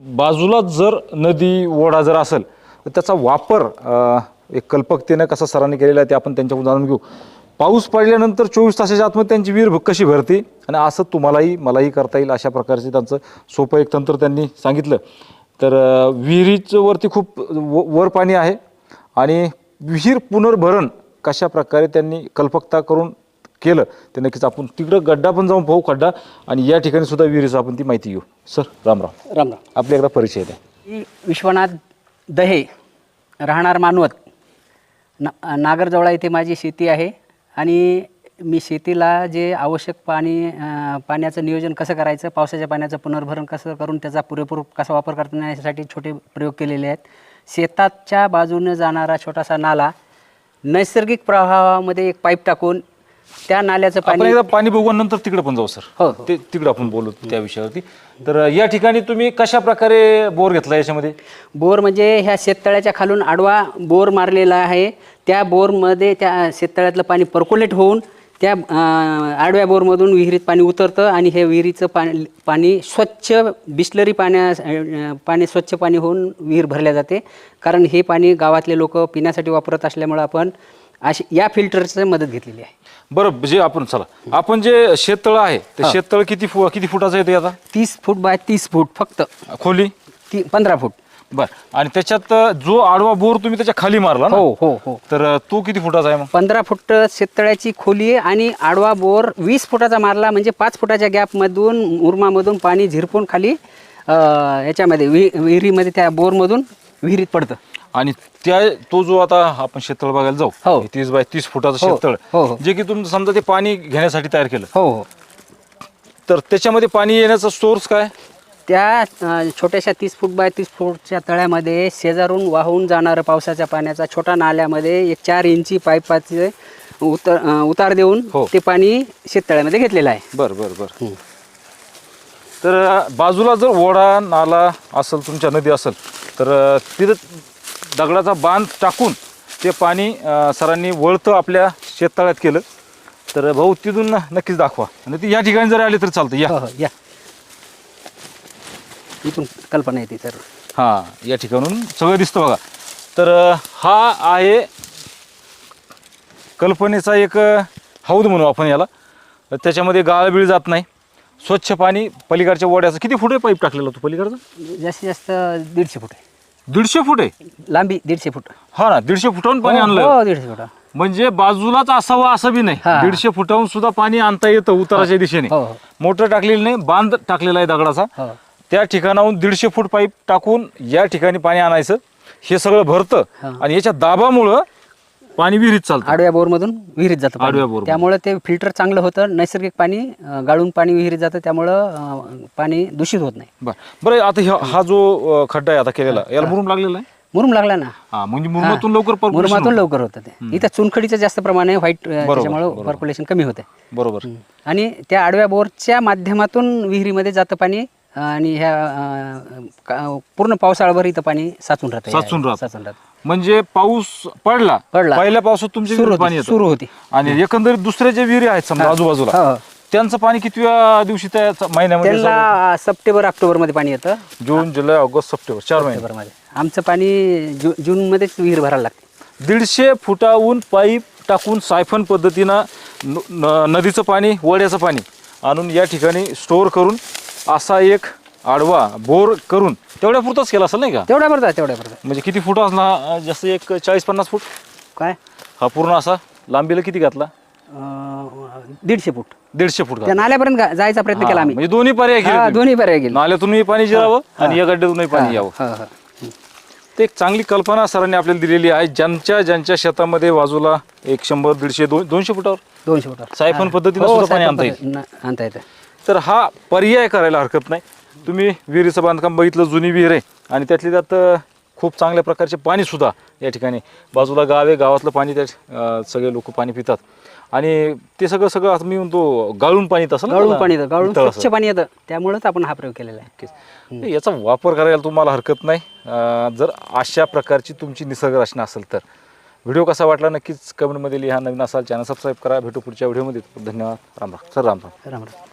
बाजूला जर नदी ओढा जर असेल तर त्याचा वापर अ, एक कल्पकतेनं कसा सरांनी केलेला आहे ते आपण त्यांच्याकडून जाणून घेऊ. पाऊस पडल्यानंतर चोवीस तासाच्या आतमध्ये त्यांची विहीर कशी भरते आणि असं तुम्हालाही मलाही करता येईल अशा प्रकारचे त्यांचं सोपं एक तंत्र त्यांनी सांगितलं. तर अ, विहिरीचं वरती खूप व- वर पाणी आहे आणि विहीर पुनर्भरण कशा प्रकारे त्यांनी कल्पकता करून केलं ते नक्कीच आपण तिकडं गड्डा पण जाऊन पाहू खड्डा. आणि या ठिकाणी सुद्धा विहिरीचं आपण ती माहिती घेऊ. सर राम राम. राम राम. आपले एकदा परिचय द्या. मी विश्वनाथ दहे राहणार मानवत. ना नागरजवळा येथे माझी शेती आहे. आणि मी शेतीला जे आवश्यक पाणी पाण्याचं नियोजन कसं करायचं पावसाच्या पाण्याचं पुनर्भरण कसं करून त्याचा पुरेपूर कसा वापर करता येण्यासाठी छोटे प्रयोग केलेले आहेत. शेताच्या बाजूने जाणारा छोटासा नाला नैसर्गिक प्रवाहामध्ये एक पाईप टाकून त्या नाल्याचं आपण पाणी एकदा पाणी बघू आणि नंतर तिकडे पण जाऊ सर. हो, हो. ते तिकडे आपण बोलू त्या विषयावरती. तर या ठिकाणी तुम्ही कशा प्रकारे बोर घेतला याच्यामध्ये? बोर म्हणजे ह्या शेततळ्याच्या खालून आडवा बोर मारलेला आहे. त्या बोरमध्ये त्या शेततळ्यातलं पाणी पर्क्युलेट होऊन त्या अं, आडव्या बोरमधून विहिरीत पाणी उतरतं आणि हे विहिरीचं पाणी पाणी स्वच्छ बिस्लरी पाण्या अं, पाणी स्वच्छ पाणी होऊन विहीर भरल्या जाते. कारण हे पाणी गावातले लोक पिण्यासाठी वापरत असल्यामुळं आपण अशी या फिल्टरचं मदत घेतलेली आहे. बरं जे आपण चला. आपण जे शेततळ आहे ते शेततळ किती फु किती फुटाचं येते आता तीस फूट बाय तीस फूट फक्त. खोली? ती पंधरा फूट. बर. आणि त्याच्यात जो आडवा बोर तुम्ही त्याच्याखाली मारला ना हो हो हो. तर तो किती फुटाचा आहे मग? पंधरा फूट शेततळ्याची खोली आहे आणि आडवा बोर वीस फुटाचा मारला म्हणजे पाच फुटाच्या गॅपमधून मुरमामधून पाणी झिरपून खाली अं, याच्यामध्ये वि विहिरीमध्ये त्या बोरमधून विहिरीत पडतं. आणि त्या तो जो आता आपण शेततळ बघायला जाऊ हो. तीस बाय तीस फुटाचं हो, शेततळ हो, हो. जे की तुम्ही समजा ते पाणी घेण्यासाठी तयार केलं. हो हो. तर त्याच्यामध्ये पाणी येण्याचा सोर्स काय? त्या अं, छोट्याशा तीस फूट बाय तीस फूटच्या तळ्यामध्ये शेजारून वाहून जाणारं पावसाच्या पाण्याचा छोटा नाल्यामध्ये एक चार इंची पाईपाचे उतर अं, उतार देऊन हो. ते पाणी शेततळ्यामध्ये घेतलेलं आहे. बर बर बर. तर बाजूला जर ओढा नाला असेल तुमच्या नदी असेल तर तिथं दगडाचा बांध टाकून ते पाणी सरांनी वळतं आपल्या शेततळ्यात केलं. तर भाऊ तिथून नक्कीच दाखवा. आणि ती या ठिकाणी जर आले तर चालतं. या. हो हो या. इथून कल्पना येते सर. हां या ठिकाणून सगळं दिसतं बघा. तर हा आहे कल्पनेचा एक हौद म्हणू आपण याला. त्याच्यामध्ये गाळबीळ जात नाही. स्वच्छ पाणी पलीकडच्या ओढ्याचं किती फुट आहे पाईप टाकलेलं होतं पलीकडचं? जास्तीत जास्त दीडशे फूट आहे. दीडशे फूट आहे? लांबी दीडशे फूट. हा ना दीडशे फुटाहून पाणी हो, आणलं हो दीडशे फूट. म्हणजे बाजूलाच असावं असं बी नाही. दीडशे फुटाहून सुद्धा पाणी आणता येतं उताराच्या दिशेने. हो, हो. मोटर टाकलेली नाही बांध टाकलेला आहे दगडाचा. हो. त्या ठिकाणाहून दीडशे फूट पाईप टाकून या ठिकाणी पाणी आणायचं. हे सगळं भरतं. हा. आणि याच्या दाबामुळं पाणी विहिरीत चालतं. आडव्या बोरमधून विहिरीत जातं पाणी. आडव्या बोरमधून. त्यामुळे ते फिल्टर चांगलं होतं नैसर्गिक पाणी अं, गाळून पाणी विहिरीत जातं त्यामुळं अं, पाणी दूषित होत नाही. बरं. बरं आता ह्या- हा जो अं, खड्डा आहे आता केलेला याला मुरुम लागलेला आहे? मुरुम लागला ना. हा म्हणजे मुरुमातून लवकर percolation मुरुमातून होतं. लवकर होतं ते. इथं चुनखडीचं जास्त प्रमाण आहे व्हाईट त्याच्यामुळे. पर्क्युलेशन कमी होते बरोबर. आणि त्या आडव्या बोरच्या माध्यमातून विहिरीमध्ये जातं पाणी आणि ह्या का- पूर्ण पावसाळ्याभर इथं पाणी साचून राहतं. साचून राहतं. साचून राहतं. म्हणजे पाऊस पडला पडला. पहिल्या पावसात तुमच्या सुरू विहिरीत पाणी होती येतं. सुरू होती. आणि एकंदरीत दुसऱ्या जे विहिरी आहेत समजा आजूबाजूला हो, हो. त्यांचं पाणी कितव्या दिवशी त्या महिन्यामध्ये सप्टेंबर ऑक्टोबरमध्ये पाणी येतं. जून जुलै ऑगस्ट सप्टेंबर चार महिने. आमचं पाणी जू जूनमध्येच विहीर भरायला लागते. दीडशे फुटाहून पाईप टाकून सायफन पद्धतीनं न- न- नदीचं पाणी वड्याचं पाणी आणून या ठिकाणी स्टोअर करून असा एक आडवा बोर करून तेवढ्या पुरताच केला असेल नाही का? तेवढ्या भरतात तेवढ्या भरतात म्हणजे किती फूट असला जास्त एक चाळीस पन्नास फूट? काय? हा पूर्ण असा? लांबीला किती घातला? अं, दीडशे फूट. दीडशे फूट त्या घातला. नाल्यापर्यंत गा- जायचा प्रयत्न केला हा, आम्ही. म्हणजे दोन्ही पर्याय केले हा, तुम्ही. दोन्ही पर्याय गेले नाल्यातूनही पाणी जिरावं आणि या गड्ड्यातूनही पाणी यावं. हा, हा. ते एक चांगली कल्पना सरांनी आपल्याला दिलेली आहे. ज्यांच्या ज्यांच्या शेतामध्ये बाजूला एक शंभर दीडशे दोन दोनशे फुटावर? दोनशे फुट सायफन पद्धतीनं सुद्धा पाणी आणता येईल. आणता येतं. तर हा पर्याय करायला हरकत नाही. तुम्ही विहिरीचं बांधकाम बघितलं जुनी विहीर आहे आणि त्यातली त्यात खूप चांगल्या प्रकारचे पाणी सुद्धा या ठिकाणी. बाजूला गाव आहे गावातलं पाणी त्या सगळे लोक पाणी पितात. आणि ते सगळं सगळं आता मी म्हणतो गाळून पाणी तसं गाळून? पाणी येतं गाळून स्वच्छ पाणी येतं. त्यामुळेच आपण हा प्रयोग केलेला आहे. याचा वापर करायला तुम्हाला हरकत नाही. जर अशा प्रकारची तुमची निसर्ग रचना असेल तर. व्हिडिओ कसा वाटला नक्कीच कमेंटमध्ये लिहा. नवीन असाल चॅनल सबस्क्राईब करा. भेटू पुढच्या व्हिडिओमध्ये. धन्यवाद. राम राम. सर राम राम. राम राम.